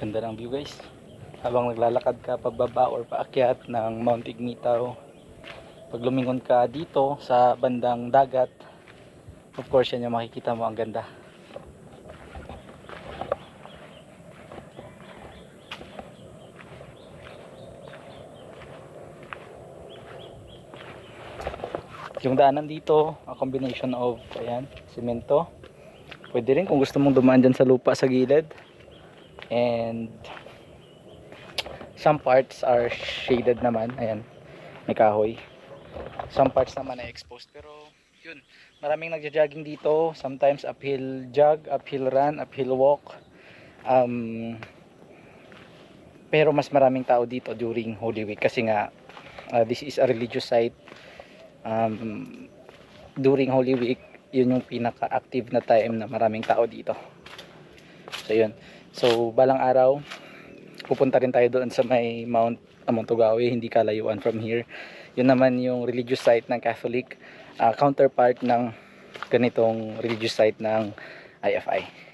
Ganda ng view guys. Habang naglalakad ka pababa or paakyat ng Mount Ignitaw. Pag lumingon ka dito sa bandang dagat, of course yan yung makikita mo ang ganda. Yung daanan dito, a combination of ayan, simento. Pwede rin kung gusto mong dumaan dyan sa lupa sa gilid. And some parts are shaded naman. Ayan, may kahoy. Some parts naman ay exposed. Pero yun, maraming nagja-jogging dito. Sometimes uphill jog, uphill run, uphill walk. Um, pero mas maraming tao dito during Holy Week kasi nga uh, this is a religious site. Um, during Holy Week, yun yung pinaka-active na time na maraming tao dito. So yun. So balang araw, pupunta rin tayo doon sa may Mount Amontugawe, hindi kalayuan from here. Yun naman yung religious site ng Catholic, ah, counterpart ng ganitong religious site ng IFI.